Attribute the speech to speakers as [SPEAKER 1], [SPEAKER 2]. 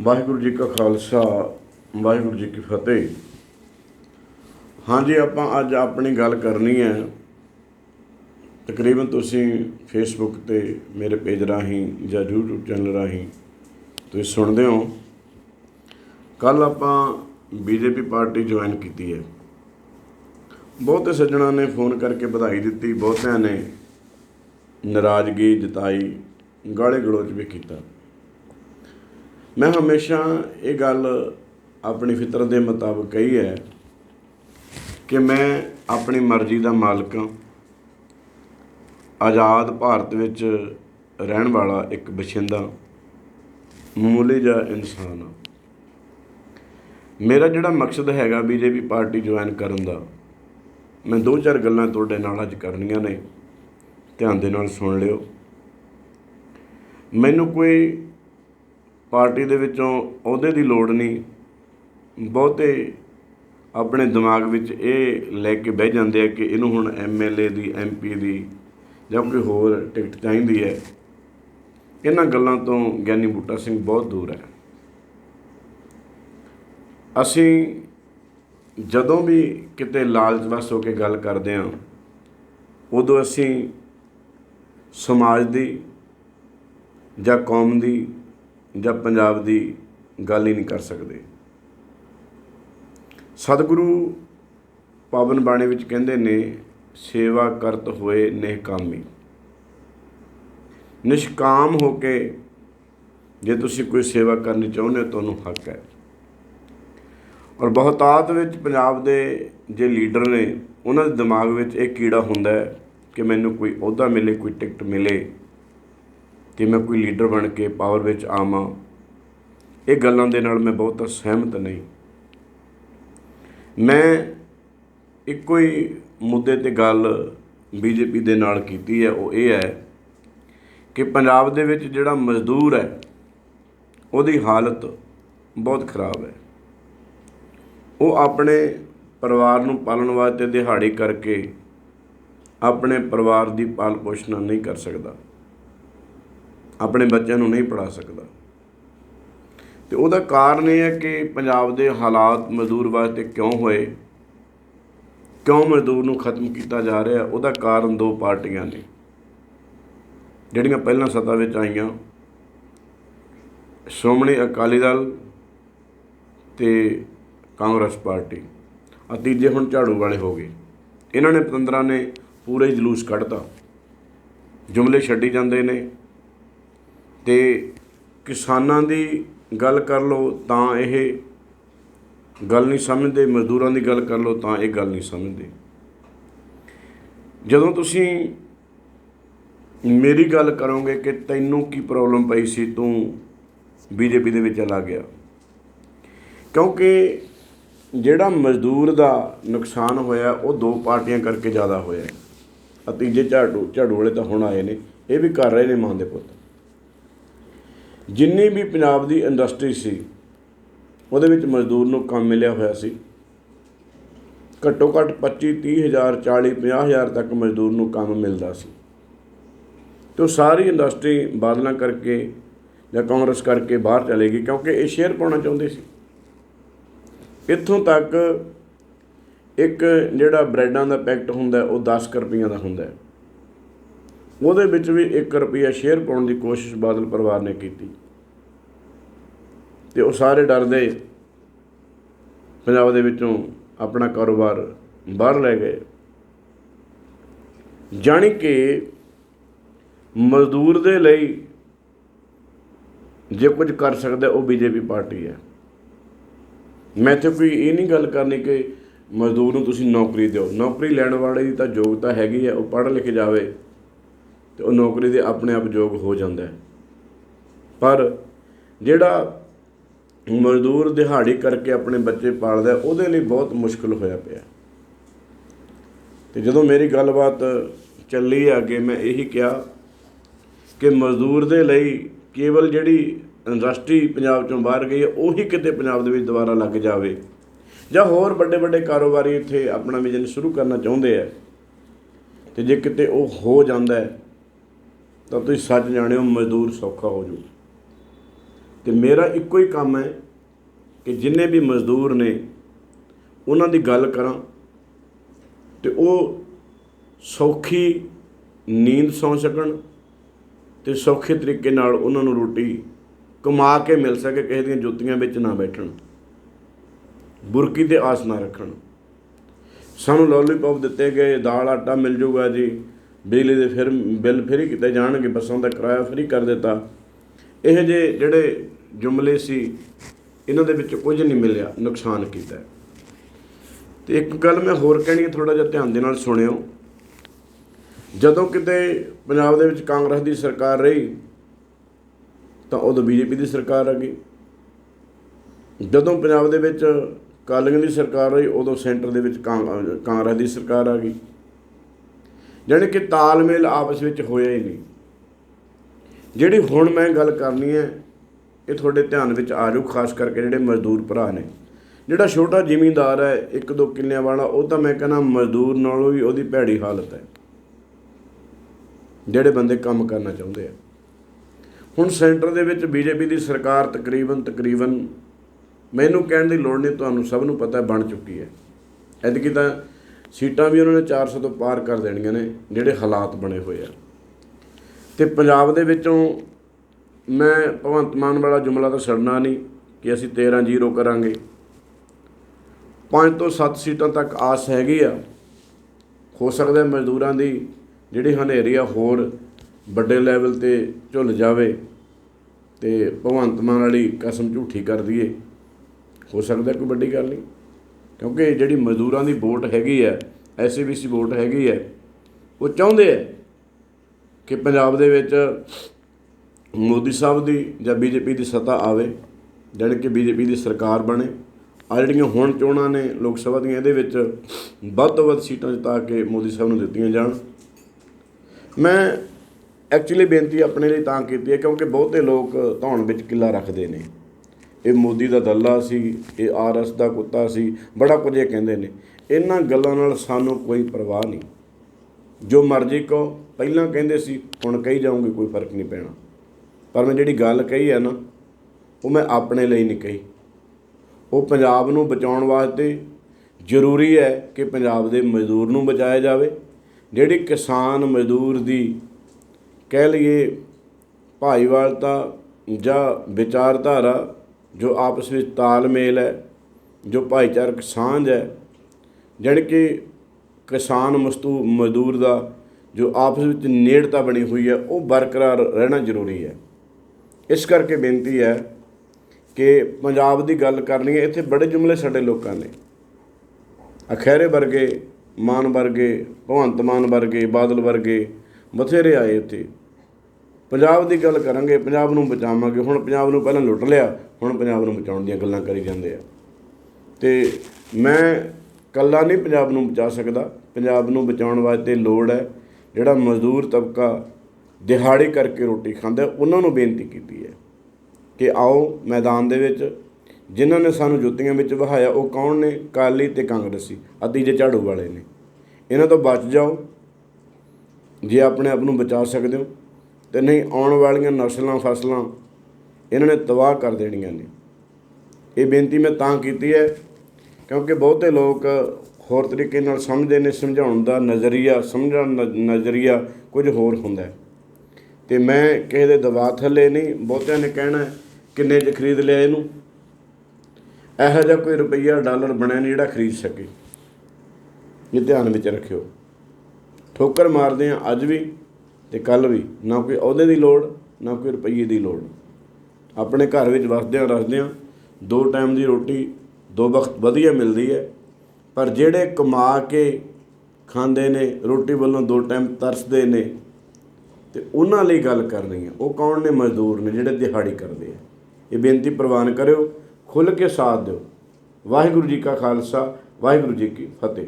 [SPEAKER 1] ਵਾਹਿਗੁਰੂ ਜੀ ਕਾ ਖਾਲਸਾ, ਵਾਹਿਗੁਰੂ ਜੀ ਕੀ ਫਤਿਹ। ਹਾਂਜੀ, ਆਪਾਂ ਅੱਜ ਆਪਣੀ ਗੱਲ ਕਰਨੀ ਹੈ। ਤਕਰੀਬਨ ਤੁਸੀਂ ਫੇਸਬੁੱਕ ਤੇ ਮੇਰੇ ਪੇਜ ਰਾਹੀਂ ਜਾਂ YouTube ਚੈਨਲ ਰਾਹੀਂ ਤੁਸੀਂ ਸੁਣਦੇ ਹੋ। ਕੱਲ ਆਪਾਂ ਬੀਜੇਪੀ ਪਾਰਟੀ ਜੁਆਇਨ ਕੀਤੀ ਹੈ। ਬਹੁਤੇ ਸੱਜਣਾਂ ਨੇ ਫੋਨ ਕਰਕੇ ਵਧਾਈ ਦਿੱਤੀ, ਬਹੁਤਿਆਂ ਨੇ ਨਾਰਾਜ਼ਗੀ ਜਤਾਈ ਗਾਲੇ ਗਲੋਚ ਵੀ ਕੀਤਾ। ਮੈਂ ਹਮੇਸ਼ਾ ਇਹ ਗੱਲ ਆਪਣੀ ਫਿਤਰਤ ਦੇ ਮੁਤਾਬਕ ਕਹੀ ਹੈ ਕਿ ਮੈਂ ਆਪਣੀ ਮਰਜ਼ੀ ਦਾ ਮਾਲਕ ਹਾਂ। ਆਜ਼ਾਦ ਭਾਰਤ ਵਿੱਚ ਰਹਿਣ ਵਾਲਾ ਇੱਕ ਬਸ਼ਿੰਦਾ ਮਾਮੂਲੀ ਜਿਹਾ ਇਨਸਾਨ ਹਾਂ। ਮੇਰਾ ਜਿਹੜਾ ਮਕਸਦ ਹੈਗਾ ਬੀਜੇਪੀ ਪਾਰਟੀ ਜੁਆਇਨ ਕਰਨ ਦਾ, ਮੈਂ ਦੋ ਚਾਰ ਗੱਲਾਂ ਤੁਹਾਡੇ ਨਾਲ ਅੱਜ ਕਰਨੀਆਂ ਨੇ। ਧਿਆਨ ਦੇ ਨਾਲ ਸੁਣ ਲਿਓ। ਮੈਨੂੰ ਕੋਈ ਪਾਰਟੀ ਦੇ ਵਿੱਚੋਂ ਅਹੁਦੇ ਦੀ ਲੋੜ ਨਹੀਂ। ਬਹੁਤੇ ਆਪਣੇ ਦਿਮਾਗ ਵਿੱਚ ਇਹ ਲੈ ਕੇ ਬਹਿ ਜਾਂਦੇ ਆ ਕਿ ਇਹਨੂੰ ਹੁਣ ਐਮਐਲਏ ਦੀ ਐਮਪੀ ਦੀ ਜਾਂ ਕੋਈ ਹੋਰ ਟਿਕਟ ਚਾਹੀਦੀ ਹੈ। ਇਹਨਾਂ ਗੱਲਾਂ ਤੋਂ ਗਿਆਨੀ ਬੂਟਾ ਸਿੰਘ ਬਹੁਤ ਦੂਰ ਹੈ। ਅਸੀਂ ਜਦੋਂ ਵੀ ਕਿਤੇ ਲਾਲਚ ਵਸ ਹੋ ਕੇ ਗੱਲ ਕਰਦੇ ਹਾਂ, ਉਦੋਂ ਅਸੀਂ ਸਮਾਜ ਦੀ ਜਾਂ ਕੌਮ ਦੀ ਜਾਂ ਪੰਜਾਬ ਦੀ ਗੱਲ ਹੀ ਨਹੀਂ ਕਰ ਸਕਦੇ। ਸਤਿਗੁਰੂ ਪਾਵਨ ਬਾਣੀ ਵਿੱਚ ਕਹਿੰਦੇ ਨੇ, ਸੇਵਾ ਕਰਤ ਹੋਏ ਨਿਹਕਾਮੀ। ਨਿਸ਼ਕਾਮ ਹੋ ਕੇ ਜੇ ਤੁਸੀਂ ਕੋਈ ਸੇਵਾ ਕਰਨੀ ਚਾਹੁੰਦੇ ਹੋ ਤੁਹਾਨੂੰ ਹੱਕ ਹੈ। ਔਰ ਬਹੁਤਾਤ ਵਿੱਚ ਪੰਜਾਬ ਦੇ ਜੇ ਲੀਡਰ ਨੇ, ਉਹਨਾਂ ਦੇ ਦਿਮਾਗ ਵਿੱਚ ਇਹ ਕੀੜਾ ਹੁੰਦਾ ਹੈ ਕਿ ਮੈਨੂੰ ਕੋਈ ਅਹੁਦਾ ਮਿਲੇ, ਕੋਈ ਟਿਕਟ ਮਿਲੇ। ਕਿ ਮੈਂ ਕੋਈ ਲੀਡਰ ਬਣ ਕੇ ਪਾਵਰ ਵਿੱਚ ਆਵਾਂ। ਇਹ ਗੱਲਾਂ ਦੇ ਨਾਲ ਮੈਂ ਬਹੁਤ ਸਹਿਮਤ ਨਹੀਂ। ਮੈਂ ਇੱਕੋ ਹੀ ਮੁੱਦੇ ਤੇ ਗੱਲ ਬੀਜੇਪੀ ਦੇ ਨਾਲ ਕੀਤੀ ਹੈ। ਉਹ ਇਹ ਹੈ ਕਿ ਪੰਜਾਬ ਦੇ ਵਿੱਚ ਜਿਹੜਾ ਮਜ਼ਦੂਰ ਹੈ, ਉਹਦੀ ਹਾਲਤ ਬਹੁਤ ਖਰਾਬ ਹੈ। ਉਹ ਆਪਣੇ ਪਰਿਵਾਰ ਨੂੰ ਪਾਲਣ ਵਾਸਤੇ ਦਿਹਾੜੀ ਕਰਕੇ ਆਪਣੇ ਪਰਿਵਾਰ ਦੀ ਪਾਲ ਪੋਸ਼ਣਾ ਨਹੀਂ ਕਰ ਸਕਦਾ। ਆਪਣੇ ਬੱਚਿਆਂ ਨੂੰ ਨਹੀਂ ਪੜਾ ਸਕਦਾ। ਤੇ ਉਹਦਾ ਕਾਰਨ ਇਹ ਹੈ ਕਿ ਪੰਜਾਬ ਦੇ ਹਾਲਾਤ ਮਜ਼ਦੂਰ ਵਾਸਤੇ ਕਿਉਂ ਹੋਏ? ਕਿਉਂ ਮਜ਼ਦੂਰ ਨੂੰ ਖਤਮ ਕੀਤਾ ਜਾ ਰਿਹਾ? ਉਹਦਾ ਕਾਰਨ ਦੋ ਪਾਰਟੀਆਂ ਨੇ। ਜਿਹੜੀਆਂ ਪਹਿਲਾਂ ਸੱਤਾ ਵਿੱਚ ਆਈਆਂ, ਸ਼੍ਰੋਮਣੀ ਅਕਾਲੀ ਦਲ ਤੇ ਕਾਂਗਰਸ ਪਾਰਟੀ ਆ ਤੀਜੇ ਹੁਣ ਝਾੜੂ ਵਾਲੇ ਹੋ ਗਏ। ਇਹਨਾਂ ਨੇ ਪਤੰਦਰਾਂ ਨੇ ਪੂਰੇ ਜਲੂਸ ਕੱਢਤਾ। ਜੁਮਲੇ ਛੱਡੀ ਜਾਂਦੇ ਨੇ। ਤੇ ਕਿਸਾਨਾਂ ਦੀ ਗੱਲ ਕਰ ਲਓ ਤਾਂ ਇਹ ਗੱਲ ਨਹੀਂ ਸਮਝਦੇ, ਮਜ਼ਦੂਰਾਂ ਦੀ ਗੱਲ ਕਰ ਲਓ ਤਾਂ ਇਹ ਗੱਲ ਨਹੀਂ ਸਮਝਦੇ। ਜਦੋਂ ਤੁਸੀਂ ਮੇਰੀ ਗੱਲ ਕਰੋਗੇ ਕਿ ਤੈਨੂੰ ਕੀ ਪ੍ਰੋਬਲਮ ਪਈ ਸੀ, ਤੂੰ ਬੀਜੇਪੀ ਦੇ ਵਿੱਚ ਚਲਾ ਗਿਆ। ਕਿਉਂਕਿ ਜਿਹੜਾ ਮਜ਼ਦੂਰ ਦਾ ਨੁਕਸਾਨ ਹੋਇਆ, ਉਹ ਦੋ ਪਾਰਟੀਆਂ ਕਰਕੇ ਜ਼ਿਆਦਾ ਹੋਇਆ। ਅਤੇ ਤੀਜੇ ਝਾੜੂ ਝਾੜੂ ਵਾਲੇ ਤਾਂ ਹੁਣ ਆਏ ਨੇ, ਇਹ ਵੀ ਕਰ ਰਹੇ ਨੇ ਮਾਂ ਦੇ ਪੁੱਤ। ਜਿੰਨੀ ਵੀ ਪੰਜਾਬ ਦੀ ਇੰਡਸਟਰੀ ਸੀ, ਉਹਦੇ ਵਿੱਚ ਮਜ਼ਦੂਰ ਨੂੰ ਕੰਮ ਮਿਲਿਆ ਹੋਇਆ ਸੀ। ਘੱਟੋ ਘੱਟ 25 30 ਹਜ਼ਾਰ 40 50 ਹਜ਼ਾਰ ਤੱਕ ਮਜ਼ਦੂਰ ਨੂੰ ਕੰਮ ਮਿਲਦਾ ਸੀ। ਤੇ ਉਹ ਸਾਰੀ ਇੰਡਸਟਰੀ ਬਾਦਲਾਂ ਕਰਕੇ ਜਾਂ ਕਾਂਗਰਸ ਕਰਕੇ ਬਾਹਰ ਚਲੇ ਗਈ, ਕਿਉਂਕਿ ਇਹ ਸ਼ੇਅਰ ਪਾਉਣਾ ਚਾਹੁੰਦੇ ਸੀ। ਇੱਥੋਂ ਤੱਕ ਇੱਕ ਜਿਹੜਾ ਬ੍ਰੈਡਾਂ ਦਾ ਪੈਕਟ ਹੁੰਦਾ, ਉਹ 10 ਕੁ ਰੁਪਈਆਂ ਦਾ ਹੁੰਦਾ ਹੈ। ਉਹਦੇ ਵਿੱਚ ਵੀ 1 ਰੁਪਈਆ ਸ਼ੇਅਰ ਪਾਉਣ ਦੀ ਕੋਸ਼ਿਸ਼ ਬਾਦਲ ਪਰਿਵਾਰ ਨੇ ਕੀਤੀ। ਤੇ ਉਹ ਸਾਰੇ ਡਰਦੇ ਪੰਜਾਬ ਦੇ ਵਿੱਚੋਂ ਆਪਣਾ ਕਾਰੋਬਾਰ ਬਾਹਰ ਲੈ ਗਏ। ਜਾਣੀ ਕਿ ਮਜ਼ਦੂਰ ਦੇ ਲਈ ਜੇ ਕੁਝ ਕਰ ਸਕਦਾ ਉਹ ਬੀਜੇਪੀ ਪਾਰਟੀ ਹੈ। ਮੈਂ ਤੇ ਕੋਈ ਇਹ ਨਹੀਂ ਗੱਲ ਕਰਨੀ ਕਿ ਮਜ਼ਦੂਰ ਨੂੰ ਤੁਸੀਂ ਨੌਕਰੀ ਦਿਓ। ਨੌਕਰੀ ਲੈਣ ਵਾਲੇ ਦੀ ਤਾਂ ਯੋਗਤਾ ਹੈਗੀ ਹੈ, ਉਹ ਪੜ੍ਹ ਲਿਖ ਜਾਵੇ। ਤੇ ਉਹ ਨੌਕਰੀ ਦੇ ਆਪਣੇ ਆਪ ਯੋਗ ਹੋ ਜਾਂਦਾ ਹੈ। ਪਰ ਜਿਹੜਾ ਮਜ਼ਦੂਰ ਦਿਹਾੜੀ ਕਰਕੇ ਆਪਣੇ ਬੱਚੇ ਪਾਲਦਾ ਉਹਦੇ ਲਈ ਬਹੁਤ ਮੁਸ਼ਕਲ ਹੋਇਆ ਪਿਆ। ਤੇ ਜਦੋਂ ਮੇਰੀ ਗੱਲਬਾਤ ਚੱਲੀ ਅੱਗੇ, ਮੈਂ ਇਹੀ ਕਿਹਾ ਕਿ ਮਜ਼ਦੂਰ ਦੇ ਲਈ ਕੇਵਲ ਜਿਹੜੀ ਇੰਡਸਟਰੀ ਪੰਜਾਬ ਚੋਂ ਬਾਹਰ ਗਈ ਹੈ, ਉਹੀ ਕਿਤੇ ਪੰਜਾਬ ਦੇ ਵਿੱਚ ਦੁਬਾਰਾ ਲੱਗ ਜਾਵੇ। ਜਾਂ ਹੋਰ ਵੱਡੇ ਵੱਡੇ ਕਾਰੋਬਾਰੀ ਇੱਥੇ ਆਪਣਾ ਬਿਜ਼ਨਸ ਸ਼ੁਰੂ ਕਰਨਾ ਚਾਹੁੰਦੇ ਆ, ਤੇ ਜੇ ਕਿਤੇ ਉਹ ਹੋ ਜਾਂਦਾ ਹੈ ਤਾਂ ਤੁਸੀਂ ਸੱਚ ਜਾਣਿਓ ਮਜ਼ਦੂਰ ਸੌਖਾ ਹੋ ਜੂ ਤੇ ਮੇਰਾ ਇੱਕੋ ਹੀ ਕੰਮ ਹੈ ਕਿ ਜਿੰਨੇ ਵੀ ਮਜ਼ਦੂਰ ਨੇ, ਉਹਨਾਂ ਦੀ ਗੱਲ ਕਰਾਂ ਤੇ ਉਹ ਸੌਖੀ ਨੀਂਦ ਸੌਂ ਸਕਣ ਤੇ ਸੌਖੇ ਤਰੀਕੇ ਨਾਲ ਉਹਨਾਂ ਨੂੰ ਰੋਟੀ ਕਮਾ ਕੇ ਮਿਲ ਸਕੇ, ਕਿਸੇ ਦੀਆਂ ਜੁੱਤੀਆਂ ਵਿੱਚ ਨਾ ਬੈਠਣ, ਬੁਰਕੀ ਤੇ ਆਸ ਨਾ ਰੱਖਣ। ਸਾਨੂੰ ਲੋਲੀਪੌਪ ਦਿੱਤੇ ਗਏ, ਦਾਲ, ਆਟਾ ਮਿਲ ਜੂਗਾ ਜੀ। ਬਿਜਲੀ ਦੇ ਫਿਰ ਬਿੱਲ ਫਰੀ ਕੀਤੇ ਜਾਣਗੇ, ਬੱਸਾਂ ਦਾ ਕਿਰਾਇਆ ਫਰੀ ਕਰ ਦਿੱਤਾ। ਇਹ ਜੇ ਜਿਹੜੇ ਜੁਮਲੇ ਸੀ, ਇਹਨਾਂ ਦੇ ਵਿੱਚ ਕੁਝ ਨਹੀਂ ਮਿਲਿਆ, ਨੁਕਸਾਨ ਕੀਤਾ ਹੈ। ਤੇ ਇੱਕ ਗੱਲ ਮੈਂ ਹੋਰ ਕਹਿਣੀ ਹੈ ਥੋੜਾ ਜਿਹਾ ਧਿਆਨ ਦੇ ਨਾਲ ਸੁਣਿਓ। ਜਦੋਂ ਕਿਤੇ ਪੰਜਾਬ ਦੇ ਵਿੱਚ ਕਾਂਗਰਸ ਦੀ ਸਰਕਾਰ ਰਹੀ, ਤਾਂ ਉਦੋਂ ਬੀਜੇਪੀ ਦੀ ਸਰਕਾਰ ਆ ਗਈ। ਜਦੋਂ ਪੰਜਾਬ ਦੇ ਵਿੱਚ ਕਾਲੀਆਂ ਦੀ ਸਰਕਾਰ ਰਹੀ, ਉਦੋਂ ਸੈਂਟਰ ਦੇ ਵਿੱਚ ਕਾਂ- ਕਾਂਗਰਸ ਦੀ ਸਰਕਾਰ ਆ ਗਈ। ਜਾਣੀ ਕਿ ਤਾਲਮੇਲ ਆਪਸ ਵਿੱਚ ਹੋਇਆ ਹੀ ਨਹੀਂ। ਜਿਹੜੀ ਹੁਣ ਮੈਂ ਗੱਲ ਕਰਨੀ ਹੈ, ਇਹ ਤੁਹਾਡੇ ਧਿਆਨ ਵਿੱਚ ਆ ਜਾਊ, ਖਾਸ ਕਰਕੇ ਜਿਹੜੇ ਮਜ਼ਦੂਰ ਭਰਾ ਨੇ। ਜਿਹੜਾ ਛੋਟਾ ਜ਼ਿਮੀਂਦਾਰ ਹੈ, ਇੱਕ ਦੋ ਕਿੱਲਿਆਂ ਵਾਲਾ, ਉਹ ਤਾਂ ਮੈਂ ਕਹਿੰਦਾ ਮਜ਼ਦੂਰ ਨਾਲੋਂ ਵੀ ਉਹਦੀ ਭੈੜੀ ਹਾਲਤ ਹੈ। ਜਿਹੜੇ ਬੰਦੇ ਕੰਮ ਕਰਨਾ ਚਾਹੁੰਦੇ ਆ। ਹੁਣ ਸੈਂਟਰ ਦੇ ਵਿੱਚ ਬੀਜੇਪੀ ਦੀ ਸਰਕਾਰ ਤਕਰੀਬਨ ਤਕਰੀਬਨ ਮੈਨੂੰ ਕਹਿਣ ਦੀ ਲੋੜ ਨਹੀਂ, ਤੁਹਾਨੂੰ ਸਭ ਨੂੰ ਪਤਾ ਬਣ ਚੁੱਕੀ ਹੈ। ਐਤਕੀ ਤਾਂ ਸੀਟਾਂ ਵੀ ਉਹਨਾਂ ਨੇ 400 ਤੋਂ ਪਾਰ ਕਰ ਦੇਣੀਆਂ ਨੇ, ਜਿਹੜੇ ਹਾਲਾਤ ਬਣੇ ਹੋਏ ਆ। ਤੇ ਪੰਜਾਬ ਦੇ ਵਿੱਚੋਂ ਮੈਂ ਭਗਵੰਤ ਮਾਨ ਵਾਲਾ ਜੁਮਲਾ ਤਾਂ ਛੱਡਣਾ ਨਹੀਂ ਕਿ ਅਸੀਂ 13 ਜ਼ੀਰੋ ਕਰਾਂਗੇ। 5 ਤੋਂ 7 ਸੀਟਾਂ ਤੱਕ ਆਸ ਹੈਗੀ ਆ। ਹੋ ਸਕਦਾ ਮਜ਼ਦੂਰਾਂ ਦੀ ਜਿਹੜੀ ਹਨੇਰੀ ਆ ਹੋਰ ਵੱਡੇ ਲੈਵਲ ਤੇ ਝੁੱਲ ਜਾਵੇ ਤੇ ਭਗਵੰਤ ਮਾਨ ਵਾਲੀ ਕਸਮ ਝੂਠੀ ਕਰ ਦਈਏ। ਹੋ ਸਕਦਾ ਕੋਈ ਵੱਡੀ ਗੱਲ ਨਹੀਂ। ਕਿਉਂਕਿ ਜਿਹੜੀ ਮਜ਼ਦੂਰਾਂ ਦੀ ਵੋਟ ਹੈਗੀ ਹੈ ਐਸਸੀਬੀਸੀ ਵੋਟ ਹੈਗੀ ਹੈ, ਉਹ ਚਾਹੁੰਦੇ ਹੈ ਕਿ ਪੰਜਾਬ ਦੇ ਵਿੱਚ ਮੋਦੀ ਸਾਹਿਬ ਦੀ ਜਾਂ ਬੀਜੇਪੀ ਦੀ ਸੱਤਾ ਆਵੇ, ਜਾਣੀ ਕਿ ਬੀਜੇਪੀ ਦੀ ਸਰਕਾਰ ਬਣੇ। ਆ ਜਿਹੜੀਆਂ ਹੁਣ ਚੋਣਾਂ ਨੇ ਲੋਕ ਸਭਾ ਦੀਆਂ, ਇਹਦੇ ਵਿੱਚ ਵੱਧ ਤੋਂ ਵੱਧ ਸੀਟਾਂ ਜਿਤਾ ਕੇ ਮੋਦੀ ਸਾਹਿਬ ਨੂੰ ਦਿੱਤੀਆਂ ਜਾਣ। ਮੈਂ ਐਕਚੁਅਲੀ ਬੇਨਤੀ ਆਪਣੇ ਲਈ ਤਾਂ ਕੀਤੀ ਹੈ, ਕਿਉਂਕਿ ਬਹੁਤੇ ਲੋਕ ਧੌਣ ਵਿੱਚ ਕਿੱਲਾ ਰੱਖਦੇ ਨੇ। ਇਹ ਮੋਦੀ ਦਾ ਦੱਲਾ ਸੀ, ਇਹ ਆਰਐਸ ਦਾ ਕੁੱਤਾ ਸੀ, ਬੜਾ ਕੁਝ ਇਹ ਕਹਿੰਦੇ ਨੇ। ਇਹਨਾਂ ਗੱਲਾਂ ਨਾਲ ਸਾਨੂੰ ਕੋਈ ਪਰਵਾਹ ਨਹੀਂ। ਜੋ ਮਰਜ਼ੀ ਕਹੋ, ਪਹਿਲਾਂ ਕਹਿੰਦੇ ਸੀ, ਹੁਣ ਕਹੀ ਜਾਓਗੇ ਕੋਈ ਫ਼ਰਕ ਨਹੀਂ ਪੈਣਾ। ਪਰ ਮੈਂ ਜਿਹੜੀ ਗੱਲ ਕਹੀ ਹੈ ਨਾ, ਉਹ ਮੈਂ ਆਪਣੇ ਲਈ ਨਹੀਂ ਕਹੀ। ਉਹ ਪੰਜਾਬ ਨੂੰ ਬਚਾਉਣ ਵਾਸਤੇ ਜ਼ਰੂਰੀ ਹੈ ਕਿ ਪੰਜਾਬ ਦੇ ਮਜ਼ਦੂਰ ਨੂੰ ਬਚਾਇਆ ਜਾਵੇ। ਜਿਹੜੀ ਕਿਸਾਨ ਮਜ਼ਦੂਰ ਦੀ, ਕਹਿ ਲਈਏ, ਭਾਈਵਾਲਤਾ ਜਾਂ ਵਿਚਾਰਧਾਰਾ ਜੋ ਆਪਸ ਵਿੱਚ ਤਾਲਮੇਲ ਹੈ, ਜੋ ਭਾਈਚਾਰਕ ਸਾਂਝ ਹੈ, ਜਾਣੀ ਕਿ ਕਿਸਾਨ ਮਸਤੂ ਮਜ਼ਦੂਰ ਦਾ ਜੋ ਆਪਸ ਵਿੱਚ ਨੇੜਤਾ ਬਣੀ ਹੋਈ ਹੈ, ਉਹ ਬਰਕਰਾਰ ਰਹਿਣਾ ਜ਼ਰੂਰੀ ਹੈ। ਇਸ ਕਰਕੇ ਬੇਨਤੀ ਹੈ ਕਿ ਪੰਜਾਬ ਦੀ ਗੱਲ ਕਰਨੀ ਹੈ, ਇੱਥੇ ਬੜੇ ਜੁਮਲੇ ਸਾਡੇ ਲੋਕਾਂ ਨੇ। ਅਖੈਰੇ ਵਰਗੇ, ਮਾਨ ਵਰਗੇ, ਭਗਵੰਤ ਮਾਨ ਵਰਗੇ, ਬਾਦਲ ਵਰਗੇ ਬਥੇਰੇ ਆਏ ਇੱਥੇ। ਪੰਜਾਬ ਦੀ ਗੱਲ ਕਰਾਂਗੇ, ਪੰਜਾਬ ਨੂੰ ਬਚਾਵਾਂਗੇ। ਹੁਣ ਪੰਜਾਬ ਨੂੰ ਪਹਿਲਾਂ ਲੁੱਟ ਲਿਆ, ਹੁਣ ਪੰਜਾਬ ਨੂੰ ਬਚਾਉਣ ਦੀਆਂ ਗੱਲਾਂ ਕਰੀ ਜਾਂਦੇ ਆ। ਤੇ ਮੈਂ ਕੱਲਾ ਨਹੀਂ ਪੰਜਾਬ ਨੂੰ ਬਚਾ ਸਕਦਾ। ਪੰਜਾਬ ਨੂੰ ਬਚਾਉਣ ਵਾਸਤੇ ਲੋੜ ਹੈ, ਜਿਹੜਾ ਮਜ਼ਦੂਰ ਤਬਕਾ ਦਿਹਾੜੀ ਕਰਕੇ ਰੋਟੀ ਖਾਂਦਾ, ਉਹਨਾਂ ਨੂੰ ਬੇਨਤੀ ਕੀਤੀ ਹੈ ਕਿ ਆਓ ਮੈਦਾਨ ਦੇ ਵਿੱਚ, ਜਿਨ੍ਹਾਂ ਨੇ ਸਾਨੂੰ ਜੁੱਤੀਆਂ ਵਿੱਚ ਵਹਾਇਆ, ਉਹ ਕੌਣ ਨੇ? ਕਾਲੀ ਤੇ ਕਾਂਗਰਸੀ ਅਤੀਜੇ ਝਾੜੂ ਵਾਲੇ ਨੇ। ਇਹਨਾਂ ਤੋਂ ਬਚ ਜਾਓ, ਜੇ ਆਪਣੇ ਆਪ ਨੂੰ ਬਚਾ ਸਕਦੇ ਹੋ। ਤੇ ਨਹੀਂ ਆਉਣ ਵਾਲੀਆਂ ਨਸਲਾਂ ਫਸਲਾਂ ਇਹਨਾਂ ਨੇ ਤਬਾਹ ਕਰ ਦੇਣੀਆਂ ਨੇ। ਇਹ ਬੇਨਤੀ ਮੈਂ ਤਾਂ ਕੀਤੀ ਹੈ ਕਿਉਂਕਿ ਬਹੁਤੇ ਲੋਕ ਹੋਰ ਤਰੀਕੇ ਨਾਲ ਸਮਝਦੇ ਨੇ, ਸਮਝਾਉਣ ਦਾ ਨਜ਼ਰੀਆ, ਸਮਝਣ ਦਾ ਨਜ਼ਰੀਆ ਕੁਝ ਹੋਰ ਹੁੰਦਾ ਹੈ। ਤੇ ਮੈਂ ਕਿਸੇ ਦੇ ਦਬਾਅ ਥੱਲੇ ਨਹੀਂ, ਬਹੁਤਿਆਂ ਨੇ ਕਹਿਣਾ ਕਿੰਨੇ 'ਚ ਖਰੀਦ ਲਿਆ ਇਹਨੂੰ? ਇਹੋ ਜਿਹਾ ਕੋਈ ਰੁਪਈਆ ਡਾਲਰ ਬਣਿਆ ਨਹੀਂ ਜਿਹੜਾ ਖਰੀਦ ਸਕੇ। ਇਹ ਧਿਆਨ ਵਿੱਚ ਰੱਖਿਓ। ਠੋਕਰ ਮਾਰਦੇ ਆ ਅੱਜ ਵੀ। ਤੇ ਕੱਲ ਵੀ, ਨਾ ਕੋਈ ਅਹੁਦੇ ਦੀ ਲੋੜ, ਨਾ ਕੋਈ ਰੁਪਈਏ ਦੀ ਲੋੜ। ਆਪਣੇ ਘਰ ਵਿੱਚ ਵਸਦਿਆਂ ਰਸਦਿਆਂ ਦੋ ਟਾਈਮ ਦੀ ਰੋਟੀ, ਦੋ ਵਕਤ ਵਧੀਆ ਮਿਲਦੀ ਹੈ। ਪਰ ਜਿਹੜੇ ਕਮਾ ਕੇ ਖਾਂਦੇ ਨੇ, ਰੋਟੀ ਵੱਲੋਂ ਦੋ ਟਾਈਮ ਤਰਸਦੇ ਨੇ, ਤੇ ਉਹਨਾਂ ਲਈ ਗੱਲ ਕਰਨੀ ਹੈ। ਉਹ ਕੌਣ ਨੇ? ਮਜ਼ਦੂਰ ਨੇ, ਜਿਹੜੇ ਦਿਹਾੜੀ ਕਰਦੇ ਆ। ਇਹ ਬੇਨਤੀ ਪ੍ਰਵਾਨ ਕਰਿਓ, ਖੁੱਲ੍ਹ ਕੇ ਸਾਥ ਦਿਓ। ਵਾਹਿਗੁਰੂ ਜੀ ਕਾ ਖਾਲਸਾ, ਵਾਹਿਗੁਰੂ ਜੀ ਕੀ ਫਤਿਹ।